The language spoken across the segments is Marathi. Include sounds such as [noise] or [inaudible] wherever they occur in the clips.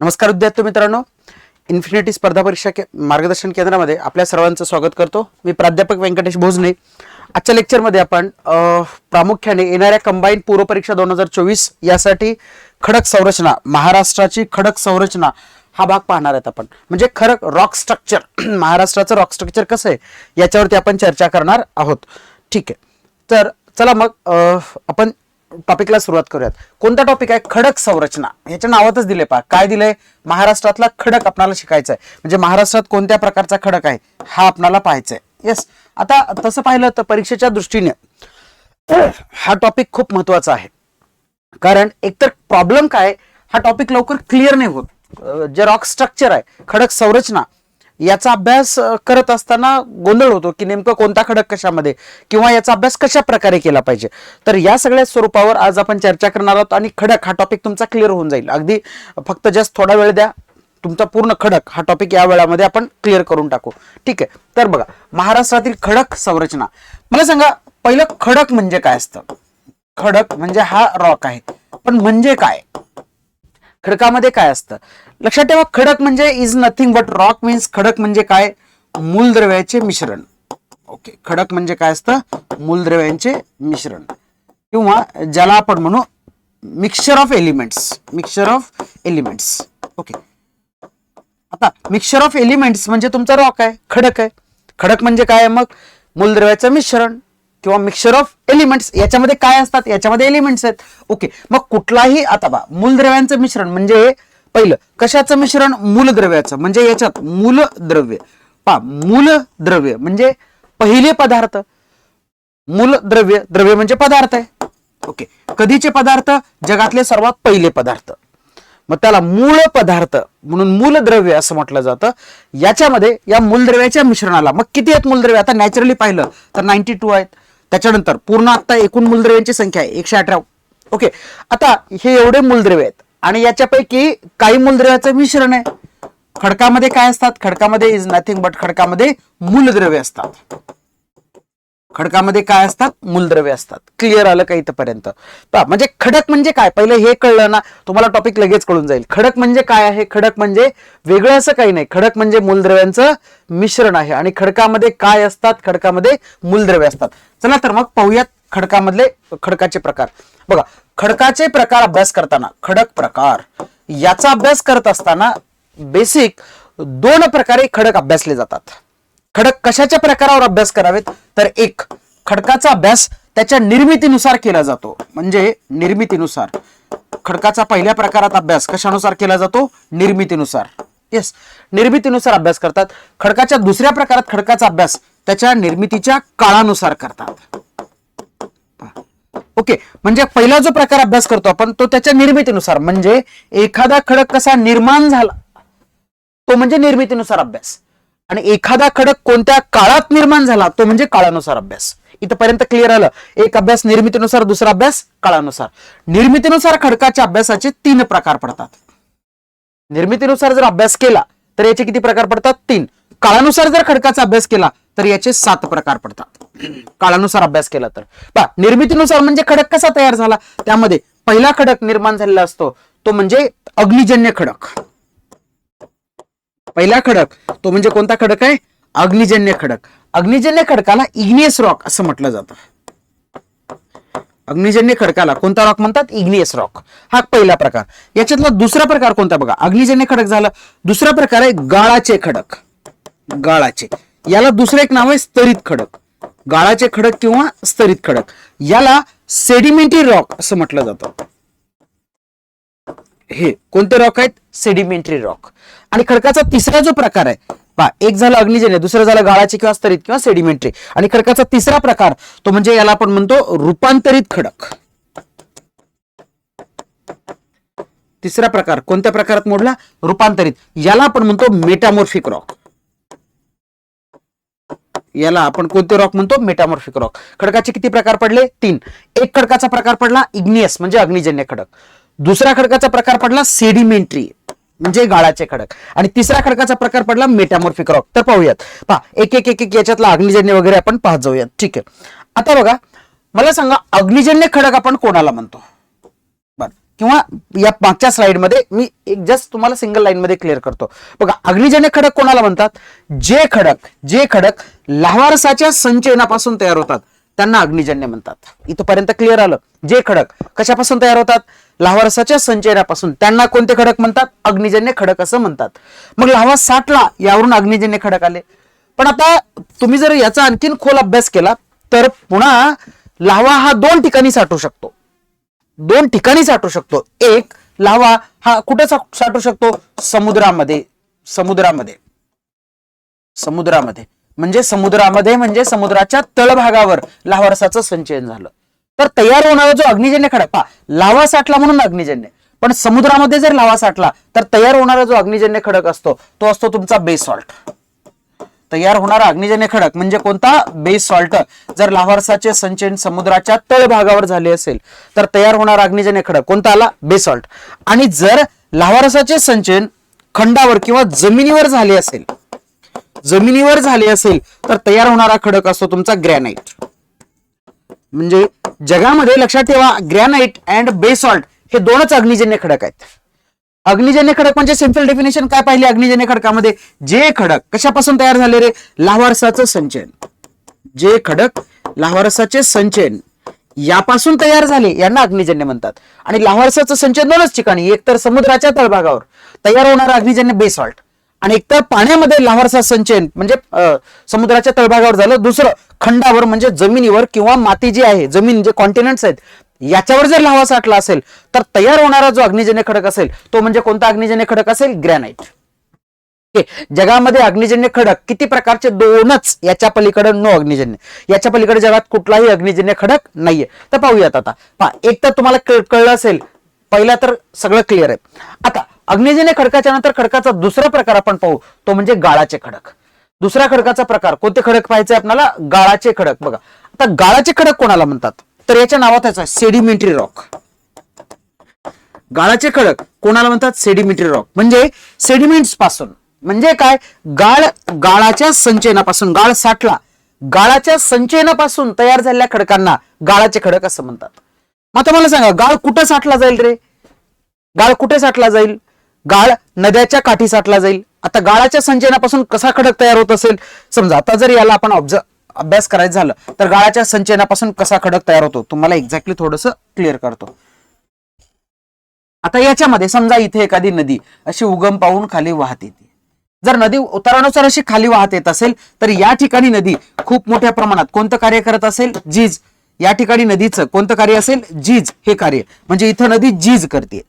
नमस्कार विद्यार्थी मित्रांनो. इन्फिनिटी स्पर्धा परीक्षा के मार्गदर्शन केंद्रामध्ये आपल्या सर्वांचं स्वागत करतो. मी प्राध्यापक व्यंकटेश भोजने. आजच्या लेक्चरमध्ये आपण प्रामुख्याने येणाऱ्या कंबाईन पूर्व परीक्षा दोन हजार चोवीस यासाठी खडक संरचना महाराष्ट्राची खडक संरचना हा भाग पाहणार आहेत आपण. म्हणजे खरं रॉक स्ट्रक्चर [clears throat] महाराष्ट्राचं रॉक स्ट्रक्चर कसं आहे याच्यावरती आपण चर्चा करणार आहोत. ठीक आहे. तर चला मग आपण टॉपिकला सुरुवात करूयात. कोणता टॉपिक आहे? खडक संरचना. ह्याच्या नावातच दिले पहा. काय दिलंय? महाराष्ट्रातला खडक आपणाला शिकायचा आहे म्हणजे महाराष्ट्रात कोणत्या प्रकारचा खडक आहे? हा आपणाला पाहायचा आहे येस आता तसं पाहिलं तर परीक्षेच्या दृष्टीने हा टॉपिक खूप महत्त्वाचा आहे. कारण एकतर प्रॉब्लेम काय? हा टॉपिक लवकर क्लिअर नाही होत. जे रॉक स्ट्रक्चर आहे खडक संरचना याचा अभ्यास करत असताना गोंधळ होतो की नेमकं कोणता खडक कशामध्ये किंवा याचा अभ्यास कशा प्रकारे केला पाहिजे. तर या सगळ्या स्वरूपावर आज आपण चर्चा करणार आहोत आणि खडक हा टॉपिक तुमचा क्लिअर होऊन जाईल. अगदी फक्त जस्ट थोडा वेळ द्या. तुमचा पूर्ण खडक हा टॉपिक या वेळामध्ये आपण क्लिअर करून टाकू. ठीक आहे. तर बघा महाराष्ट्रातील खडक संरचना. मला सांगा पहिलं खडक म्हणजे काय असतं? खडक म्हणजे हा रॉक आहे. पण म्हणजे काय? खडकामध्ये काय असतं? लक्षात ठेवा खडक म्हणजे is nothing but rock means खडक म्हणजे काय? मूलद्रव्याचे मिश्रण. ओके खडक म्हणजे काय असतं? मूलद्रव्यांचे मिश्रण. किंवा ज्याला आपण म्हणू mixture of elements mixture of elements okay आता मिक्सचर ऑफ एलिमेंट्स म्हणजे तुमचा रॉक आहे खडक आहे. खडक म्हणजे काय? आहे मग मूलद्रव्याचं मिश्रण किंवा मिक्सचर ऑफ एलिमेंट्स याच्यामध्ये काय असतात? याच्यामध्ये एलिमेंट्स आहेत. ओके मग कुठलाही आता बा मूलद्रव्यांचं मिश्रण म्हणजे पहिलं कशाचं मिश्रण? मूलद्रव्याचं. म्हणजे याच्यात मूलद्रव्य. पा मूलद्रव्य म्हणजे पहिले पदार्थ. मूलद्रव्य द्रव्य म्हणजे पदार्थ आहे. ओके. कधीचे पदार्थ? जगातले सर्वात पहिले पदार्थ. मग त्याला मूळ पदार्थ म्हणून मूलद्रव्य असं म्हटलं जातं. याच्यामध्ये या मूलद्रव्याच्या मिश्रणाला मग किती आहेत मूलद्रव्य? आता नॅचरली पाहिलं तर नाईन्टी टू आहेत. त्याच्यानंतर पूर्ण आता एकूण मूलद्रव्यांची संख्या आहे एकशे अठरा. ओके. आता हे एवढे मूलद्रव्य आहेत. आणि याच्यापैकी काही मूलद्रव्याचं मिश्रण आहे. खडकामध्ये काय असतात? खडकामध्ये इज नथिंग बट खडकामध्ये मूलद्रव्य असतात. खडकामध्ये काय असतात? मूलद्रव्य असतात. क्लिअर आलं का इथपर्यंत? म्हणजे खडक म्हणजे काय? पहिलं हे कळलं ना तुम्हाला टॉपिक लगेच कळून जाईल. खडक म्हणजे काय आहे? खडक म्हणजे वेगळं असं काही नाही. खडक म्हणजे मूलद्रव्यांचं मिश्रण आहे. आणि खडकामध्ये काय असतात? खडकामध्ये मूलद्रव्य असतात. चला तर मग पाहूयात खडकामधले खडकाचे प्रकार. बघा खडकाचे प्रकार अभ्यास करताना खडक प्रकार याचा अभ्यास करत असताना बेसिक दोन प्रकारे खडक अभ्यासले जातात. खडक कशाच्या प्रकारावर अभ्यास करावेत? तर एक खडकाचा अभ्यास त्याच्या निर्मितीनुसार केला जातो. म्हणजे निर्मितीनुसार. खडकाचा पहिल्या प्रकारात अभ्यास कशानुसार केला जातो? निर्मितीनुसार. येस निर्मितीनुसार अभ्यास करतात. खडकाच्या दुसऱ्या प्रकारात खडकाचा अभ्यास त्याच्या निर्मितीच्या काळानुसार करतात. ओके म्हणजे पहिला जो प्रकार अभ्यास करतो आपण तो त्याच्या निर्मितीनुसार म्हणजे एखादा खडक कसा निर्माण झाला तो म्हणजे निर्मितीनुसार अभ्यास. आणि एखादा खडक कोणत्या काळात निर्माण झाला तो म्हणजे काळानुसार अभ्यास. इथपर्यंत क्लिअर आलं. एक अभ्यास निर्मितीनुसार दुसरा अभ्यास काळानुसार. निर्मितीनुसार खडकाच्या अभ्यासाचे तीन प्रकार पडतात. निर्मितीनुसार जर अभ्यास केला तर याचे किती प्रकार पडतात? तीन. काळानुसार जर खडकाचा अभ्यास केला तर याचे सात प्रकार पडतात. काळानुसार अभ्यास केला तर. पहा निर्मितीनुसार म्हणजे खडक कसा तयार झाला? त्यामध्ये पहिला खडक निर्माण झालेला असतो. तो म्हणजे अग्निजन्य खडक. पहिला खडक तो म्हणजे कोणता खडक आहे? अग्निजन्य खडक. अग्निजन्य खडकाला इग्नियस रॉक असं म्हटलं जातं. अग्निजन्य खडकाला कोणता रॉक म्हणतात? इग्नियस रॉक हा पहिला प्रकार. याच्यातला दुसरा प्रकार कोणता बघा? अग्निजन्य खडक झाला. दुसरा प्रकार आहे गाळाचे खडक. गाळाचे. याला दुसरं एक नाव आहे स्तरित खडक. गाळाचे खडक किंवा स्तरित खडक. याला सेडिमेंटरी रॉक असं म्हटलं जातं. हे कोणते रॉक आहेत? सेडिमेंटरी रॉक आणि खडकाचा तिसरा जो प्रकार आहे पहा एक झालं अग्निजन्य दुसरं झालं गाळाची किंवा स्तरित किंवा सेडिमेंटरी आणि खडकाचा तिसरा प्रकार तो म्हणजे याला आपण म्हणतो रूपांतरित खडक. तिसरा प्रकार कोणत्या प्रकारात मोडला? रूपांतरित. याला आपण म्हणतो मेटामॉर्फिक रॉक याला आपण कोणते रॉक म्हणतो? मेटामॉर्फिक रॉक खडकाचे किती प्रकार पडले? तीन. एक खडकाचा प्रकार पडला इग्नियस म्हणजे अग्निजन्य खडक. दुसरा खडकाचा प्रकार पडला सेडिमेंट्री म्हणजे गाळाचे खडक. आणि तिसऱ्या खडकाचा प्रकार पडला मेटामॉर्फिक रॉक तर पाहूयात. पहा एक एक एक एक याच्यातला अग्निजन्य वगैरे आपण पाहत जाऊयात. ठीक आहे. आता बघा मला सांगा अग्निजन्य खडक आपण कोणाला म्हणतो? किंवा या मागच्या स्लाइडमध्ये मी एक जस्ट तुम्हाला सिंगल लाईन मध्ये क्लिअर करतो. बघा अग्निजन्य खडक कोणाला म्हणतात? जे खडक जे खडक लावारसाच्या संचयनापासून तयार होतात. त्यांना अग्निजन्य म्हणतात. इथपर्यंत क्लिअर आलं. जे खडक कशापासून तयार होतात? लावारसाच्या संचयनापासून. त्यांना कोणते खडक म्हणतात? अग्निजन्य खडक असं म्हणतात. मग लावा साठला यावरून अग्निजन्य खडक आले. पण आता तुम्ही जर याचा आणखीन खोल अभ्यास केला तर पुन्हा लावा हा दोन ठिकाणी साठू शकतो. दोन ठिकाणी साठू शकतो. एक लावा हा कुठे साठू शकतो? समुद्रामध्ये. समुद्रामध्ये. समुद्रामध्ये. म्हणजे समुद्रामध्ये म्हणजे समुद्राच्या तळभागावर लावारसाचं संचयन झालं. तर तयार होणारा जो अग्निजन्य खडक पहा लावा साठला म्हणून अग्निजन्य. पण समुद्रामध्ये जर लावा साठला तर तयार होणारा जो अग्निजन्य खडक असतो तो असतो तुमचा बेसॉल्ट तयार होणारा अग्निजन्य खडक म्हणजे कोणता? बेसॉल्ट जर लाव्हारसाचे संचयन समुद्राच्या तळभागावर झाले असेल तर तयार होणारा अग्निजन्य खडक कोणता आला? बेसॉल्ट आणि जर लाव्हारसाचे संचयन खंडावर किंवा जमिनीवर झाले असेल जमिनीवर झाले असेल तर तयार होणारा खडक असतो तुमचा ग्रॅनाइट म्हणजे जगामध्ये लक्षात ठेवा ग्रॅनाइट अँड बेसॉल्ट हे दोनच अग्निजन्य खडक आहेत. अग्निजन्य खडक म्हणजे सिंपल डेफिनेशन काय पाहिले अग्निजन्य खडकामध्ये? जे खडक कशापासून तयार झाले रे? लावारसाचं संचयन. जे खडक लाव्हारसाचे संचयन यापासून तयार झाले यांना अग्निजन्य म्हणतात. आणि लावारसाचं संचयन दोनच ठिकाणी एक तर समुद्राच्या तळभागावर तयार होणारा अग्निजन्य बेसॉल्ट आणि एकतर पाण्यामध्ये लाव्हारसा संचयन म्हणजे समुद्राच्या तळभागावर झालं दुसरं खंडावर म्हणजे जमिनीवर किंवा माती जी आहे जमीन जे कॉन्टिनेंट्स आहेत याच्यावर जर लावा साठला असेल तर तयार होणारा जो अग्निजन्य खडक असेल तो म्हणजे कोणता अग्निजन्य खडक असेल? ग्रॅनाइट जगामध्ये अग्निजन्य खडक किती प्रकारचे? दोनच. याच्या पलीकडे नो अग्निजन्य. याच्या पलीकडे जगात कुठलाही अग्निजन्य खडक नाहीये. तर पाहूयात आता. पहा एक तर तुम्हाला कळ- कळलं असेल. पहिला तर सगळं क्लिअर आहे. आता अग्निजन्य खडकाच्या नंतर खडकाचा दुसरा प्रकार आपण पाहू. तो म्हणजे गाळाचे खडक. दुसऱ्या खडकाचा प्रकार. कोणते खडक पाहायचे आपल्याला? गाळाचे खडक. बघा. आता गाळाचे खडक कोणाला म्हणतात? तर याच्या नावात याचा सेडिमेंटरी रॉक. गाळाचे खडक कोणाला म्हणतात? Sedimentary rock. म्हणजे सेडिमेंट्सपासून. म्हणजे काय? गाळ गाळाच्या संचयनापासून. गाळ साठला. गाळाच्या संचयनापासून तयार झालेल्या खडकांना गाळाचे खडक असं म्हणतात. मग आता मला सांगा गाळ कुठं साठला जाईल रे? गाळ कुठे साठला जाईल? गाळ नद्याच्या काठी साठला जाईल. आता गाळाच्या संचयनापासून कसा खडक तयार होत असेल? समजा आता जर याला आपण अभ्यास करायचं झालं तर गाळाच्या संचयनापासून कसा खडक तयार होतो? तुम्हाला एक्झॅक्टली थोडस क्लिअर करतो. आता याच्यामध्ये समजा इथे एखादी नदी अशी उगम पाहून खाली वाहत येते. जर नदी उतारानुसार अशी खाली वाहत येत असेल तर या ठिकाणी नदी खूप मोठ्या प्रमाणात कोणतं कार्य करत असेल? जीज या ठिकाणी नदीचं कोणतं कार्य असेल? जीज हे कार्य. म्हणजे इथं नदी जीज करते.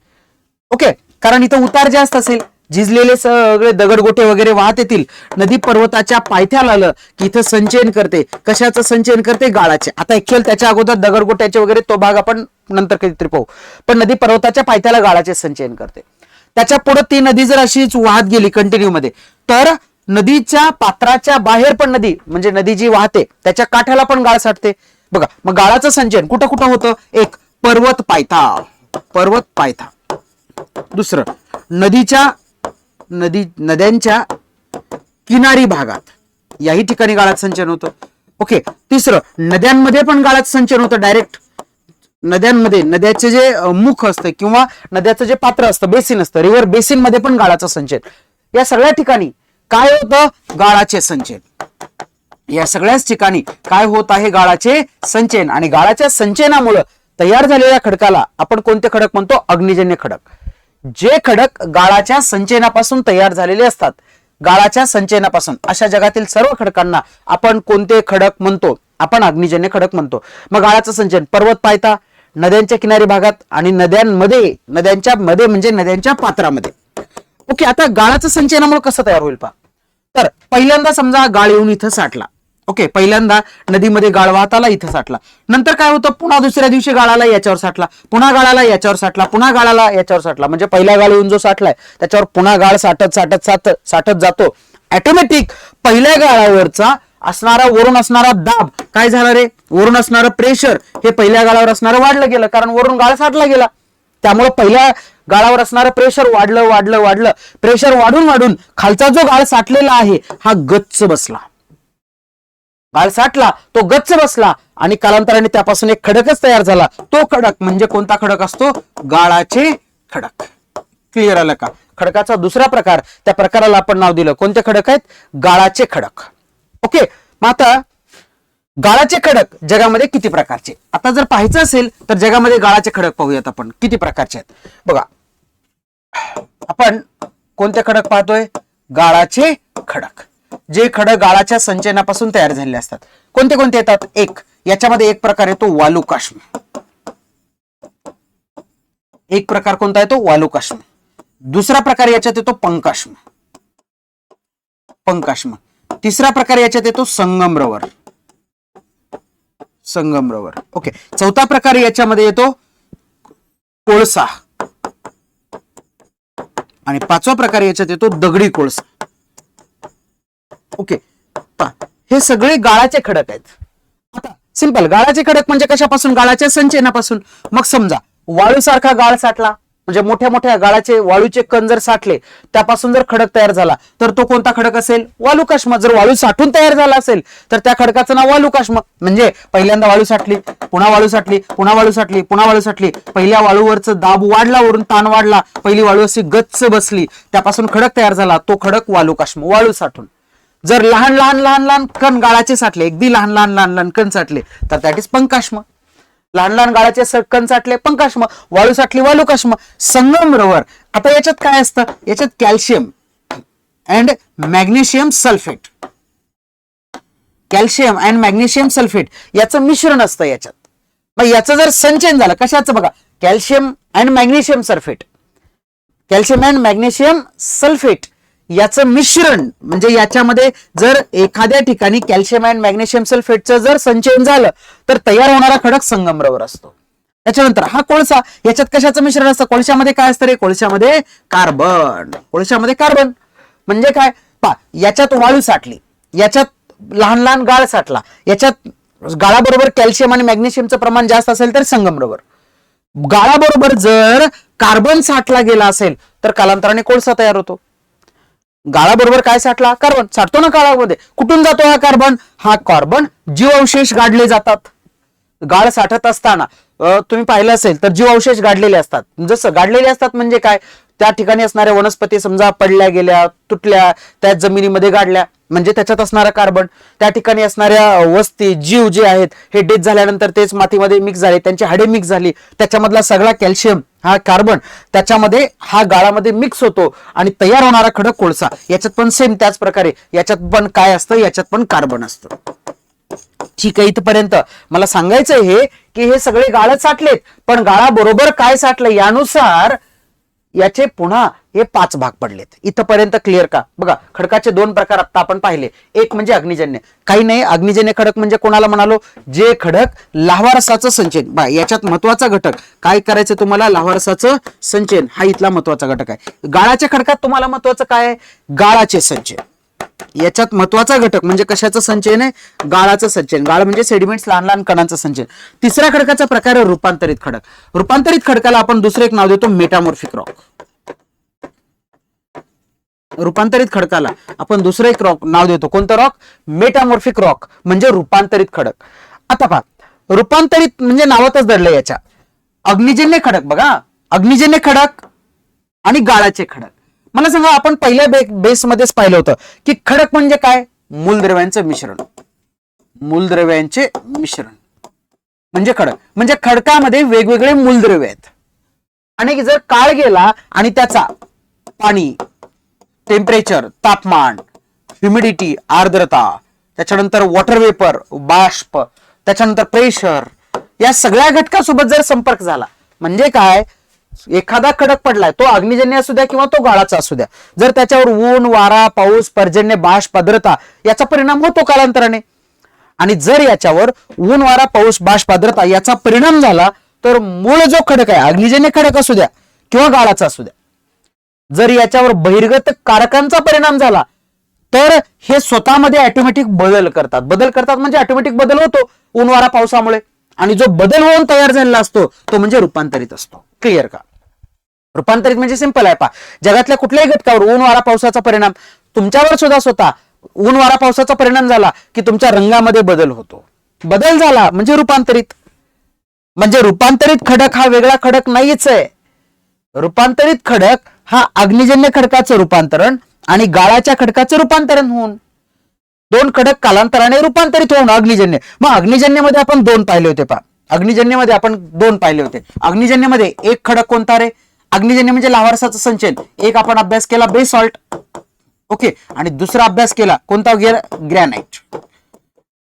ओके? कारण इथं उतार जास्त असेल. झिजलेले सगळे दगडगोटे वगैरे वाहत येतील. नदी पर्वताच्या पायथ्याला आलं की इथं संचयन करते. कशाचं संचयन करते? गाळाचे. आता ऍक्च्युअल त्याच्या अगोदर दगडगोट्याचे वगैरे तो भाग आपण नंतर कधीतरी पाहू. पण नदी पर्वताच्या पायथ्याला गाळाचे संचयन करते. त्याच्या पुढे ती नदी जर अशीच वाहत गेली कंटिन्यू मध्ये तर नदीच्या पात्राच्या बाहेर पण नदी म्हणजे नदी जी वाहते त्याच्या काठ्याला पण गाळ साठते. बघा मग गाळाचं संचयन कुठं कुठं होतं? एक पर्वत पायथा. पर्वत पायथा. दुसरं नदीच्या नदी नद्यांच्या किनारी भागात. याही ठिकाणी गाळात संचयन होतं. ओके तिसरं नद्यांमध्ये पण गाळात संचयन होतं डायरेक्ट नद्यांमध्ये नद्याचे जे मुख असतं किंवा नद्याचं जे पात्र असतं बेसिन असतं रिव्हर बेसिनमध्ये पण गाळाचं संचयन या सगळ्या ठिकाणी काय होतं? गाळाचे संचयन या सगळ्याच ठिकाणी काय होत आहे? गाळाचे संचयन आणि गाळाच्या संचयनामुळं तयार झालेल्या खडकाला आपण कोणते खडक म्हणतो? अग्निजन्य खडक. जे खडक गाळाच्या संचयनापासून तयार झालेले असतात गाळाच्या संचयनापासून अशा जगातील सर्व खडकांना आपण कोणते खडक म्हणतो? आपण अग्निजन्य खडक म्हणतो. मग गाळाचं संचयन पर्वत पायता नद्यांच्या किनारी भागात आणि नद्यांमध्ये नद्यांच्या मध्ये म्हणजे नद्यांच्या पात्रामध्ये. ओके आता गाळाचं संचयनामुळे कसं तयार होईल पहा. तर पहिल्यांदा समजा गाळ येऊन इथं साठला. ओके पहिल्यांदा नदीमध्ये गाळ वाहत आला इथं साठला. नंतर काय होतं? पुन्हा दुसऱ्या दिवशी गाळाला याच्यावर साठला. पुन्हा गाळाला याच्यावर साठला. पुन्हा गाळाला याच्यावर साठला. म्हणजे पहिला गाळ येऊन जो साठलाय त्याच्यावर पुन्हा गाळ साठत साठत साठत साठत जातो. ऑटोमॅटिक पहिल्या गाळावरचा असणारा वरून असणारा दाब काय झाला रे? वरून असणारं प्रेशर हे पहिल्या गाळावर असणारं वाढलं गेलं. कारण वरून गाळ साठला गेला. त्यामुळे पहिल्या गाळावर असणारं प्रेशर वाढलं वाढलं वाढलं. प्रेशर वाढून वाढून खालचा जो गाळ साठलेला आहे हा गच्च बसला. गाळ साठला तो गच्च बसला आणि कालांतराने त्यापासून एक खडकच तयार झाला. तो खडक म्हणजे कोणता खडक असतो? गाळाचे खडक. क्लिअर आलं का? खडकाचा दुसरा प्रकार त्या प्रकाराला आपण नाव दिलं. कोणते खडक आहेत? गाळाचे खडक. ओके मग आता गाळाचे खडक जगामध्ये किती प्रकारचे? आता जर पाहायचं असेल तर जगामध्ये गाळाचे खडक पाहूयात आपण. किती प्रकारचे आहेत? बघा. आपण कोणते खडक पाहतोय? गाळाचे खडक. जे खडक गाळाच्या संचयनापासून तयार झालेले असतात. कोणते कोणते येतात? एक. याच्यामध्ये एक प्रकार येतो वालुकाश्म एक प्रकार कोणता येतो? वालुकाश्म दुसरा प्रकार याच्यात येतो पंकाश्म. पंकाश्म. तिसरा प्रकार याच्यात येतो संगमरवर. संगमरवर. ओके. चौथा प्रकार याच्यामध्ये येतो कोळसा. आणि पाचवा प्रकार याच्यात येतो दगडी कोळसा. ओके. हे सगळे गाळाचे खडक आहेत. आता सिंपल गाळाचे खडक म्हणजे कशापासून? गाळाच्या संचयनापासून. मग समजा वाळूसारखा गाळ साठला म्हणजे मोठ्या मोठ्या गाळाचे वाळूचे कण जर साठले त्यापासून जर खडक तयार झाला तर तो कोणता खडक असेल? वालुकाश्म जर वाळू साठून तयार झाला असेल तर त्या खडकाचं नाव वालुकाश्म म्हणजे पहिल्यांदा वाळू साठली पुन्हा वाळू साठली पुन्हा वाळू साठली पुन्हा वाळू साठली. पहिल्या वाळूवरचं दाब वाढला वरून ताण वाढला. पहिली वाळू अशी गच्च बसली. त्यापासून खडक तयार झाला तो खडक वालुकाश्म वाळू साठून. जर लहान लहान लहान लहान कण गाळाचे साठले अगदी लहान लहान लहान लहान कण साठले तर दॅट इज पंकाश्म. लहान लहान गाळाचे कण साठले पंकाश्म. वाळू साठली वालुकाश्म संगम रवर. आता याच्यात काय असतं? याच्यात calcium and magnesium sulphate. Calcium and magnesium sulphate याचं मिश्रण असतं याच्यात. मग याचं जर संचयन झालं कशाचं बघा? Calcium and magnesium sulphate. Calcium and magnesium sulphate. याचं मिश्रण म्हणजे याच्यामध्ये जर एखाद्या ठिकाणी कॅल्शियम अँड मॅग्नेशियम सल्फेटचं जर संचयन झालं तर तयार होणारा खडक संगमरवर असतो. त्याच्यानंतर हा कोळसा याच्यात कशाचं मिश्रण असतं? कोळशामध्ये काय असतं रे? कोळशामध्ये कार्बन. कोळशामध्ये कार्बन. म्हणजे काय? पा याच्यात वाळू साठली याच्यात लहान लहान गाळ साठला याच्यात गाळाबरोबर कॅल्शियम आणि मॅग्नेशियमचं प्रमाण जास्त असेल तर संगमरवर. गाळाबरोबर जर कार्बन साठला गेला असेल तर कालांतराने कोळसा तयार होतो. गाळाबरोबर काय साठला? कार्बन. साठतो ना काळामध्ये. कुठून जातो हा कार्बन? हा कार्बन जीवावशेष गाडले जातात. गाळ साठत असताना तुम्ही पाहिलं असेल तर जीवावशेष गाडलेले असतात. जसं गाडलेले असतात म्हणजे काय? त्या ठिकाणी असणाऱ्या वनस्पती समजा पडल्या गेल्या तुटल्या त्या जमिनीमध्ये गाडल्या. म्हणजे त्याच्यात असणारा कार्बन त्या ठिकाणी असणाऱ्या वस्ती जीव जे आहेत हे डेथ झाल्यानंतर तेच मातीमध्ये मिक्स झाले त्यांची हाडे मिक्स झाली त्याच्यामधला सगळा कॅल्शियम हा कार्बन त्याच्यामध्ये हा गाळामध्ये मिक्स होतो आणि तयार होणारा खडक कोळसा. याच्यात पण सेम त्याच प्रकारे. याच्यात पण काय असतं? याच्यात पण कार्बन असतं. ठीक आहे इथपर्यंत. मला सांगायचं हे की हे सगळे गाळ साठलेत पण गाळाबरोबर काय साठलं? यानुसार याचे पुन्हा हे पाच भाग पडलेत. इथपर्यंत क्लिअर का? बघा खडकाचे दोन प्रकार आता आपण पाहिले. एक म्हणजे अग्निजन्य. काही नाही अग्निजन्य खडक म्हणजे कोणाला म्हणालो? जे खडक लाव्हारसाचं संचयन. बा याच्यात महत्त्वाचा घटक. काय करायचं तुम्हाला? लावारसाचं संचयन. हा इथला महत्त्वाचा घटक आहे. गाळाच्या खडकात तुम्हाला महत्वाचं काय आहे? गाळाचे संचयन. याच्यात महत्त्वाचा घटक म्हणजे कशाचं संचयन आहे? गाळाचं संचयन. गाळ म्हणजे सेडिमेंट्स लहान लहान कणांचं संचयन. तिसऱ्या खडकाचा प्रकार आहे रूपांतरित खडक. रूपांतरित खडकाला आपण दुसरं एक नाव देतो मेटामॉर्फिक रॉक रूपांतरित खडकाला आपण दुसरं एक रॉक नाव देतो. कोणतं रॉक मेटामॉर्फिक रॉक म्हणजे रूपांतरित खडक. आता पहा रूपांतरित म्हणजे नावातच दडलं याच्या. अग्निजन्य खडक बघा. अग्निजन्य खडक आणि गाळाचे खडक. मला सांगा आपण पहिल्या बे बेसमध्येच पाहिलं होतं की खडक म्हणजे काय? मूलद्रव्यांचं मिश्रण. मूलद्रव्यांचे मिश्रण. म्हणजे खडक. म्हणजे खडकामध्ये वेगवेगळे मूलद्रव्य आहेत. आणि जर काळ गेला आणि त्याचा पाणी टेम्परेचर तापमान ह्युमिडिटी आर्द्रता त्याच्यानंतर वॉटर वेपर बाष्प त्याच्यानंतर प्रेशर या सगळ्या घटकासोबत जर संपर्क झाला म्हणजे काय? एखादा खडक पडलाय तो अग्निजन्य असू द्या किंवा तो गाळाचा असू द्या जर त्याच्यावर ऊन वारा पाऊस पर्जन्य बाष्प आर्द्रता याचा परिणाम होतो कालांतराने. आणि जर याच्यावर ऊन वारा पाऊस बाष्प आर्द्रता याचा परिणाम झाला तर मूळ जो खडक आहे अग्निजन्य खडक असू द्या किंवा गाळाचा असू द्या जर याच्यावर बहिर्गत कारकांचा परिणाम झाला तर हे स्वतःमध्ये ऑटोमॅटिक बदल करतात. बदल करतात म्हणजे ऑटोमॅटिक बदल होतो ऊन वारा पावसामुळे. आणि जो बदल होऊन तयार झालेला असतो तो म्हणजे रूपांतरित असतो. क्लिअर का? रूपांतरित म्हणजे सिंपल आहे पा जगातल्या कुठल्याही घटकावर ऊन वारा पावसाचा परिणाम तुमच्यावर सुद्धा स्वतः ऊन वारा पावसाचा परिणाम झाला की तुमच्या रंगामध्ये बदल होतो. बदल झाला म्हणजे रूपांतरित. म्हणजे रूपांतरित खडक हा वेगळा खडक नाहीच आहे. रूपांतरित खडक हा अग्निजन्य खडकाचं रूपांतरण आणि गाळाच्या खडकाचं रूपांतरण होऊन. दोन खडक कालांतराने रूपांतरित होऊन अग्निजन्य. मग अग्निजन्यमध्ये आपण दोन पाहिले होते पा अग्निजन्यमध्ये आपण दोन पाहिले होते. अग्निजन्यमध्ये एक खडक कोणता रे? अग्निजन्य म्हणजे लावारसाचं संचयन. एक आपण अभ्यास केला बेसॉल्ट. ओके. आणि दुसरा अभ्यास केला कोणता? ग्रॅनाइट.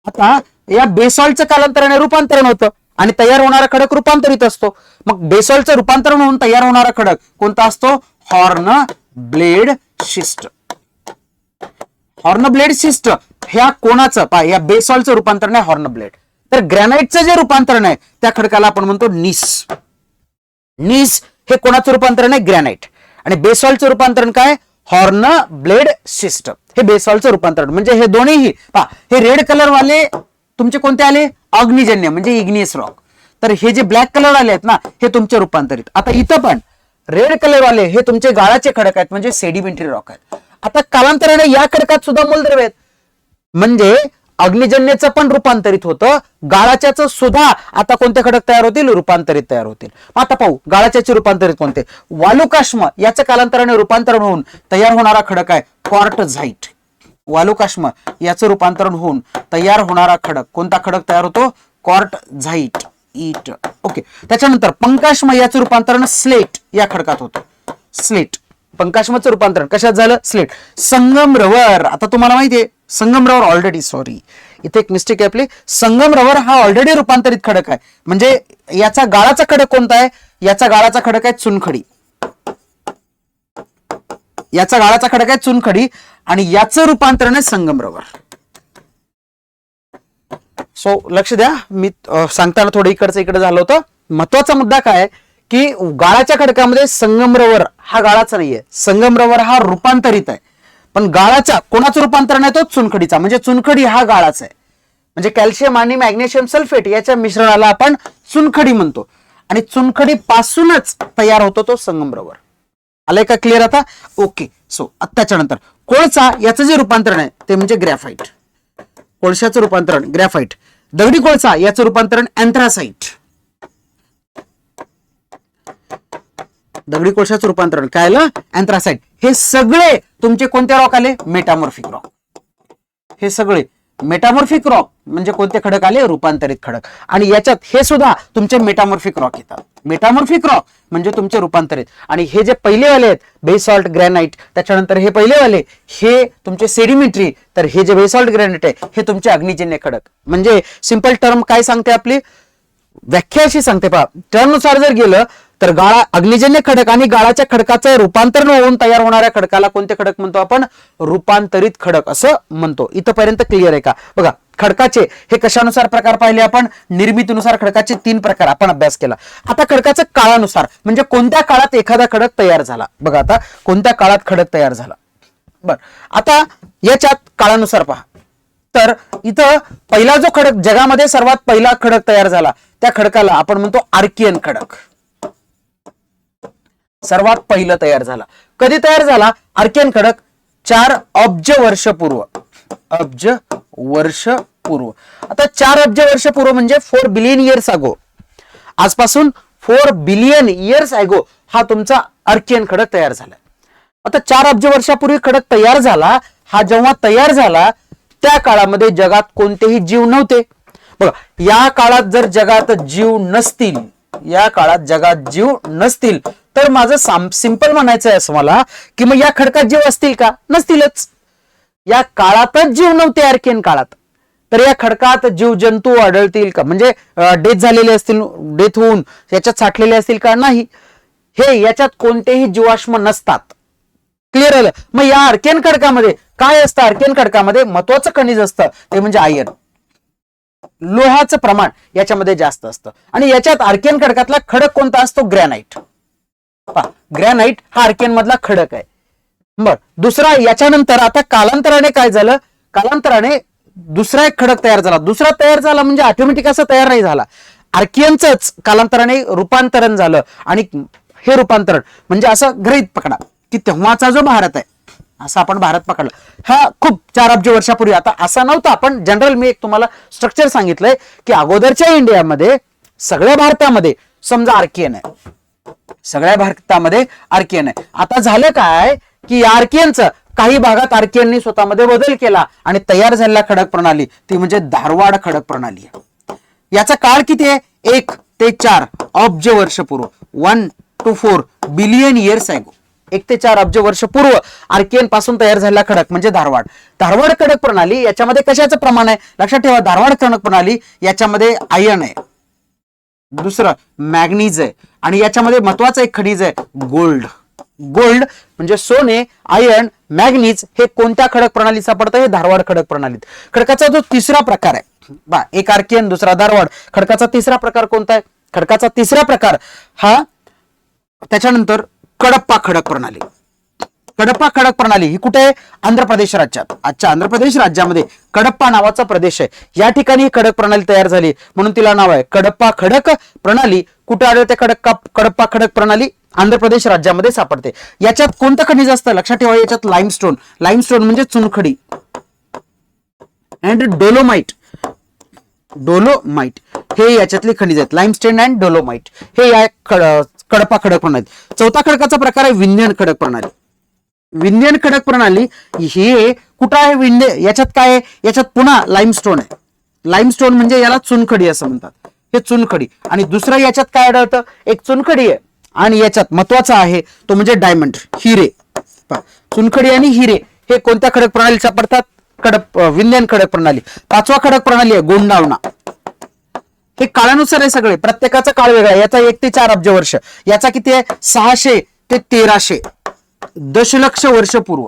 आता या बेसॉल्टचं कालांतराने रूपांतरण होतं आणि तयार होणारा खडक रूपांतरित असतो. मग बेसॉल्टचं रूपांतरण होऊन तयार होणारा खडक कोणता असतो? Hornblende schist. Horn blade schist ह्या कोणाचं? पहा या बेसॉलचं रूपांतरण आहे हॉर्न ब्लेड तर ग्रॅनाइटचं जे रूपांतरण आहे त्या खडकाला आपण म्हणतो निस. निस हे कोणाचं रूपांतरण आहे? ग्रॅनाइट. आणि बेसॉलचं रूपांतरण काय? हॉर्न ब्लेड सिस्ट हे बेसॉलचं रूपांतरण. म्हणजे हे दोन्हीही पहा हे रेड कलर वाले तुमचे कोणते आले? अग्निजन्य म्हणजे इग्नियस रॉक. तर हे जे ब्लॅक कलर आले आहेत ना हे तुमचे रूपांतरित. आता इथं पण रेड कलर वाले हे तुमचे गाळाचे खडक आहेत म्हणजे सेडिमेंटरी रॉक आहेत. आता कालांतराने या खडकात सुद्धा मूलद्रव्य आहेत. म्हणजे अग्निजन्यचं पण रूपांतरित होतं गाळाच्याच सुद्धा आता कोणते खडक तयार होतील? रूपांतरित तयार होतील. आता पाहू गाळाच्याचे रूपांतरित कोणते? वालुकाश्म याचं कालांतराने रूपांतरण होऊन तयार होणारा खडक आहे क्वार्टझाईट वालुकाश्म याचं रूपांतरण होऊन तयार होणारा खडक कोणता खडक तयार होतो? Quartzite it okay. त्याच्यानंतर पंकाश्म याचं रूपांतरण स्लेट या खडकात होतं. स्लेट. पंकाश्मचं रूपांतरण. कशात झालं? स्लेट संगम रवर आता तुम्हाला माहितीये संगम रवर ऑलरेडी सॉरी इथे एक मिस्टेक आहे आपली. संगम रवर हा ऑलरेडी रूपांतरित खडक आहे. म्हणजे याचा गाळाचा खडक कोणता आहे? याचा गाळाचा खडक आहे चुनखडी. याचा गाळाचा खडक आहे चुनखडी आणि याचं रूपांतरण आहे संगम रवर सो लक्ष द्या. मी सांगताना थोडं इकडचं इकडे झालं होतं. महत्त्वाचा मुद्दा काय आहे? की गाळाच्या खडकामध्ये संगमरवर हा गाळाचा नाहीये. संगमरवर हा रूपांतरित आहे. पण गाळाचा कोणाचं रूपांतरण आहे तो? चुनखडीचा. म्हणजे चुनखडी हा गाळाचा आहे. म्हणजे कॅल्शियम आणि मॅग्नेशियम सल्फेट याच्या मिश्रणाला आपण चुनखडी म्हणतो. आणि चुनखडी पासूनच तयार होतो तो संगमरवर. आलंय का क्लिअर आता? ओके सो त्याच्यानंतर कोळसा याचं जे रूपांतरण आहे ते म्हणजे ग्रॅफाईट कोळशाचं रूपांतरण ग्रॅफाईट दगडी कोळसा याचं रूपांतरण अँथ्रासाईट दगडी कोळशाचं रूपांतरण काय आलं अँथ्रासाइट हे सगळे तुमचे कोणते रॉक आले? मेटामॉर्फिक रॉक हे सगळे. मेटामॉर्फिक रॉक म्हणजे कोणते खडक आले? रूपांतरित खडक. आणि याच्यात हे सुद्धा तुमचे मेटामॉर्फिक रॉक येतात. मेटामॉर्फिक रॉक म्हणजे तुमचे रूपांतरित. आणि हे जे पहिले वाले आहेत बेसॉल्ट ग्रॅनाइट त्याच्यानंतर हे पहिले वाले हे तुमचे सेडिमेंटरी तर हे जे बेसॉल्ट ग्रॅनाइट आहे हे तुमचे अग्निजन्य खडक. म्हणजे सिंपल टर्म काय सांगते आपली? व्याख्या अशी सांगते पहा. त्यानुसार जर गेलं तर गाळा अग्निजन्य खडक आणि गाळाच्या खडकाचं रूपांतरण होऊन तयार होणाऱ्या खडकाला कोणते खडक म्हणतो आपण? रूपांतरित खडक असं म्हणतो. इथपर्यंत क्लिअर आहे का? बघा खडकाचे हे कशानुसार प्रकार पाहिले आपण? निर्मितीनुसार खडकाचे तीन प्रकार आपण अभ्यास केला. आता खडकाचं काळानुसार म्हणजे कोणत्या काळात एखादा खडक तयार झाला? बघा आता कोणत्या काळात खडक तयार झाला? बर आता याच्यात काळानुसार पहा. तर इथं पहिला जो खडक जगामध्ये सर्वात पहिला खडक तयार झाला त्या खडकाला आपण म्हणतो आर्कियन खडक. सर्वात पहिलं तयार झाला. कधी तयार झाला? आर्कियन खडक चार अब्ज वर्ष पूर्व. अब्ज वर्ष पूर्व. आता चार अब्ज वर्ष पूर्व म्हणजे फोर बिलियन इयर्स अगो आजपासून फोर बिलियन इयर्स अगो हा तुमचा आर्कियन खडक तयार झाला. आता चार अब्ज वर्षापूर्वी खडक तयार झाला हा जेव्हा तयार झाला त्या काळामध्ये जगात कोणतेही जीव नव्हते. बघा या काळात जर जगात जीव नसतील या काळात जगात जीव नसतील तर माझं सिंपल म्हणायचं आहे असं मला की मग या खडकात जीव असतील का? नसतीलच. या काळातच जीव नव्हते आर्कियन काळात. तर या खडकात जीव जंतू आढळतील का? म्हणजे डेथ झालेले असतील डेथ होऊन याच्यात साठलेले असतील का? नाही. हे याच्यात कोणतेही जीवाश्म नसतात. क्लिअर आलं? मग या आर्कियन खडकामध्ये काय असतं? आर्कियन खडकामध्ये महत्वाचं खनिज असतं ते म्हणजे आयर्न लोहाचं प्रमाण याच्यामध्ये जास्त असतं. आणि याच्यात आर्कियन खडकातला खडक कोणता असतो? ग्रॅनाइट ग्रॅनाइट हा आर्कियन मधला खडक आहे. बर दुसरा याच्यानंतर आता कालांतराने काय झालं? कालांतराने दुसरा एक खडक तयार झाला. दुसरा तयार झाला म्हणजे ऑटोमॅटिक असं तयार नाही झाला. आर्कियनच कालांतराने रूपांतरण झालं. आणि हे रूपांतरण म्हणजे असं ग्रहित पकडा की तेव्हाचा जो भारत आहे असा आपण भारत पकडला. हा खूप चार अब्ज वर्षापूर्वी. आता असा नव्हता. आपण जनरल मी एक तुम्हाला स्ट्रक्चर सांगितलंय की अगोदरच्या इंडियामध्ये सगळ्या भारतामध्ये समजा आर्कियन आहे. सगळ्या भारतामध्ये आर्कियन आहे. आता झालं काय की या आर्कियनचं काही भागात आर्कियननी स्वतःमध्ये बदल केला आणि तयार झालेला खडक प्रणाली ती म्हणजे धारवाड खडक प्रणाली आहे. याचा काळ किती आहे? एक ते चार अब्ज वर्ष पूर्व. One two four billion years आहे एक ते चार अब्ज वर्ष पूर्व आर्कियनपासून तयार झालेला खडक म्हणजे धारवाड. धारवाड खडक प्रणाली याच्यामध्ये कशाचं प्रमाण आहे? लक्षात ठेवा धारवाड खडक प्रणाली याच्यामध्ये आयन आहे. दुसरं मॅग्नीज आहे. आणि याच्यामध्ये महत्वाचं एक खनिज आहे गोल्ड. गोल्ड म्हणजे सोने आयर्न मॅग्नीज हे कोणत्या खडक प्रणालीत सापडतं? हे धारवाड खडक प्रणालीत. खडकाचा जो तिसरा प्रकार आहे बा एक आर्कियन दुसरा धारवाड. खडकाचा तिसरा प्रकार कोणता आहे? खडकाचा तिसरा प्रकार हा त्याच्यानंतर कडप्पा खडक प्रणाली. कडप्पा खडक प्रणाली ही कुठे आहे? आंध्र प्रदेश राज्यात. आजच्या आंध्र प्रदेश राज्यामध्ये कडप्पा नावाचा प्रदेश आहे. या ठिकाणी ही खडक प्रणाली तयार झाली. म्हणून तिला नाव आहे कडप्पा खडक प्रणाली. कुठे आढळते खडक कडप्पा खडक प्रणाली? आंध्र प्रदेश राज्यामध्ये सापडते. याच्यात कोणतं खनिज असतं? लक्षात ठेवा याच्यात लाईमस्टोन लाईमस्टोन म्हणजे चुनखडी. अँड डोलोमाइट डोलोमाइट हे याच्यातले खनिज आहेत. लाईमस्टेन अँड डोलोमाइट हे या खड- कडपा खडक प्रणाली चौथा खडकाचा प्रकार आहे विंध्यन खडक प्रणाली. विंध्यन खडक प्रणाली हे कुठं आहे विंध्य याच्यात काय आहे? याच्यात पुन्हा लाईमस्टोन आहे. लाईमस्टोन म्हणजे याला चुनखडी असं म्हणतात. हे चुनखडी. आणि दुसरं याच्यात काय आढळतं? एक चुनखडी आहे. आणि याच्यात महत्त्वाचा आहे तो म्हणजे डायमंड हिरे. चुनखडी आणि हिरे हे कोणत्या खडक प्रणालीच्या सापडतात खडक विंध्यन खडक प्रणाली. पाचवा खडक प्रणाली आहे गोंडावना हे काळानुसार आहे सगळे. प्रत्येकाचा काळ वेगळा याचा एक ते चार अब्ज वर्ष. याचा किती आहे? सहाशे ते तेराशे. दशलक्ष वर्ष पूर्व.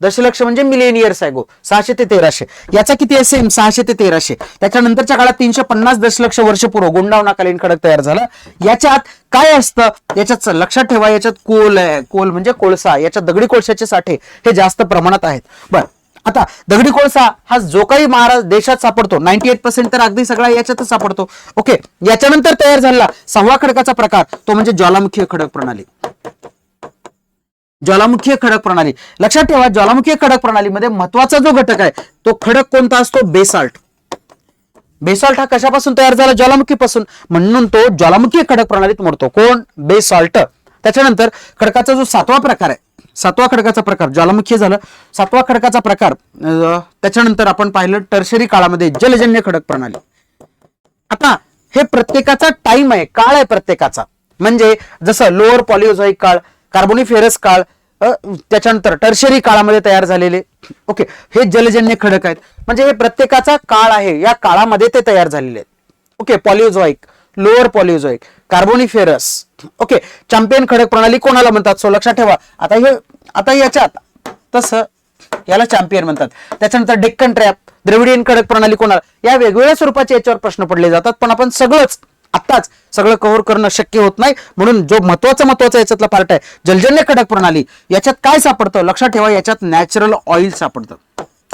दशलक्ष म्हणजे मिलियन इयर्स आहे गो. सहाशे ते तेराशे. याचा किती आहे सेम सहाशे ते तेराशे. त्याच्यानंतरच्या काळात तीनशे पन्नास दशलक्ष वर्ष पूर्व. गोंडावनाकालीन खडक तयार झाला. याच्यात काय असतं? याच्यात लक्षात ठेवा याच्यात कोल आहे. कोल म्हणजे कोळसा. याच्यात दगडी कोळशाचे साठे हे जास्त प्रमाणात आहेत. बर. आता दगडी कोळसा हा जो काही महाराज देशात सापडतो नाईन्टी एट पर्सेंट तर अगदी सगळा याच्यातच सापडतो. ओके याच्यानंतर तयार झालेला सहावा खडकाचा प्रकार तो म्हणजे ज्वालामुखी खडक प्रणाली. ज्वालामुखीय खडक प्रणाली. लक्षात ठेवा ज्वालामुखीय खडक प्रणालीमध्ये महत्त्वाचा जो घटक आहे तो खडक कोणता असतो? बेसाल्ट. बेसॉल्ट हा कशापासून तयार झाला? ज्वालामुखीपासून. म्हणून तो ज्वालामुखी खडक प्रणालीत मोडतो. कोण? बेसॉल्ट. त्याच्यानंतर खडकाचा जो सातवा प्रकार आहे सातवा खडकाचा प्रकार ज्वालामुखी झालं. सातवा खडकाचा प्रकार अं, त्याच्यानंतर आपण पाहिलं टर्शरी काळामध्ये जलजन्य खडक प्रणाली. आता हे प्रत्येकाचा टाइम आहे काळ आहे प्रत्येकाचा. म्हणजे जसं लोअर पॉलिओझॉइक काळ कार्बोनिफेरस काळ त्याच्यानंतर टर्शरी काळामध्ये तयार झालेले. ओके हे जलजन्य खडक आहेत. म्हणजे हे प्रत्येकाचा काळ आहे या काळामध्ये ते तयार झालेले आहेत. Okay Palaeozoic lower Palaeozoic Carboniferous okay champion खडक प्रणाली कोणाला म्हणतात? सो लक्षात ठेवा. आता हे आता याच्यात तसं याला चॅम्पियन म्हणतात. त्याच्यानंतर डेक्कन ट्रॅप द्रविडियन खडक प्रणाली कोणाला? या वेगवेगळ्या स्वरूपाचे याच्यावर प्रश्न पडले जातात पण आपण सगळंच आत्ताच सगळं कव्हर करणं शक्य होत नाही. म्हणून जो महत्त्वाचा महत्त्वाचा याच्यातला पार्ट आहे जलजन्य खडक प्रणाली याच्यात काय सापडतं? लक्षात ठेवा याच्यात नॅचरल ऑइल सापडतं.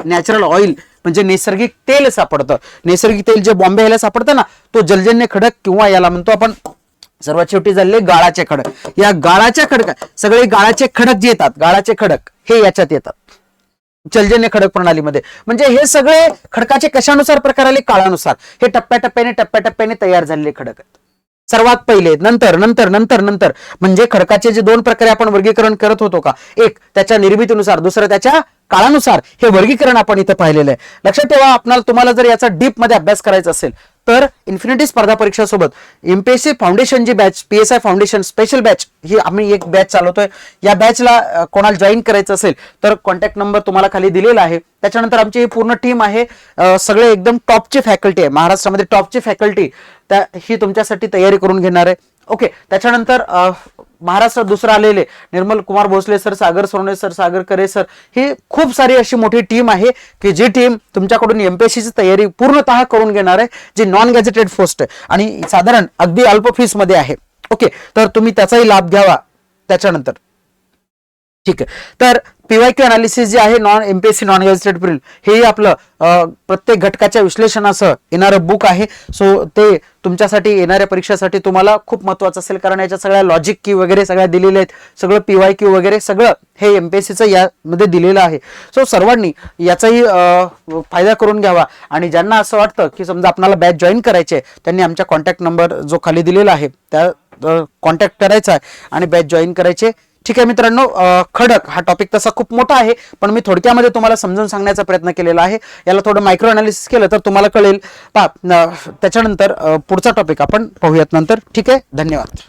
नॅचरल ऑइल म्हणजे नैसर्गिक तेल सापडतं. नैसर्गिक तेल जे बॉम्बे ह्याला सापडतं ना तो जलजन्य खडक किंवा याला म्हणतो आपण सर्वात शेवटी झालेले गाळाचे खडक. या गाळाच्या खडक सगळे गाळाचे खडक जे येतात गाळाचे खडक हे याच्यात येतात. जलजन्य खडक प्रणालीमध्ये. म्हणजे हे सगळे खडकाचे कशानुसार प्रकार आले? काळानुसार. हे टप्प्याटप्प्याने टप्प्याटप्प्याने तयार झालेले खडक आहेत. सर्वात पहिले नंतर नंतर नंतर नंतर. म्हणजे खडकाचे जे दोन प्रकारे आपण वर्गीकरण करत होतो का? एक त्याच्या निर्मितीनुसार. दुसरं त्याच्या काळानुसार. हे वर्गीकरण आपण इथं पाहिलेलं आहे. लक्षात ठेवा आपल्याला तुम्हाला जर याचा डीपमध्ये अभ्यास करायचा असेल तर इन्फिनिटी स्पर्धा परीक्षा सोबत एमपीएससी फाउंडेशन जी batch PSI foundation special batch ही आम्ही एक बॅच चालवतोय. या बॅचला कोणाला जॉईन करायचं असेल तर कॉन्टॅक्ट नंबर तुम्हाला खाली दिलेला आहे. त्याच्यानंतर आमची ही पूर्ण टीम आहे. सगळे एकदम टॉपची फॅकल्टी आहे. महाराष्ट्रामध्ये टॉपची फॅकल्टी त्या ही तुमच्यासाठी तयारी करून घेणार आहे. ओके त्याच्यानंतर महाराष्ट्रात दुसरं आलेले. निर्मल कुमार भोसले सर सागर सोने सर सागर करे सर ही खूप सारी अशी मोठी टीम आहे की जी टीम तुमच्याकडून एमपीएससीची तयारी पूर्णतः करून घेणार आहे जी नॉन गॅझेटेड पोस्ट आहे. आणि साधारण अगदी अल्प फीसमध्ये आहे. ओके तर तुम्ही त्याचाही लाभ घ्यावा त्याच्यानंतर. ठीक आहे. तर पीवायक्यू अनालिसिस जे आहे non MPSC non gazetted prelim हे आपलं प्रत्येक घटकाच्या विश्लेषणासह येणारं बुक आहे. सो ते तुमच्यासाठी येणाऱ्या परीक्षेसाठी तुम्हाला खूप महत्वाचं असेल कारण याच्या सगळ्या लॉजिक की वगैरे सगळ्या दिलेल्या आहेत. सगळं पीवाय क्यू वगैरे सगळं हे एमपीएससीचं यामध्ये दिलेलं आहे. सो सर्वांनी याचाही फायदा करून घ्यावा. आणि ज्यांना असं वाटतं की समजा आपल्याला बॅच जॉईन करायचे आहे, त्यांनी आमच्या कॉन्टॅक्ट नंबर जो खाली दिलेला आहे त्या कॉन्टॅक्ट करायचा आहे. आणि बॅच जॉईन करायचे ठीक आहे मित्रांनो खडक हा टॉपिक तसा खूप मोठा आहे पण मी थोडक्यामध्ये तुम्हाला समजून सांगण्याचा प्रयत्न केलेला आहे. याला थोडं मायक्रो अनालिसिस केलं तर तुम्हाला कळेल. पा त्याच्यानंतर पुढचा टॉपिक आपण पाहूयात नंतर. ठीक आहे? धन्यवाद.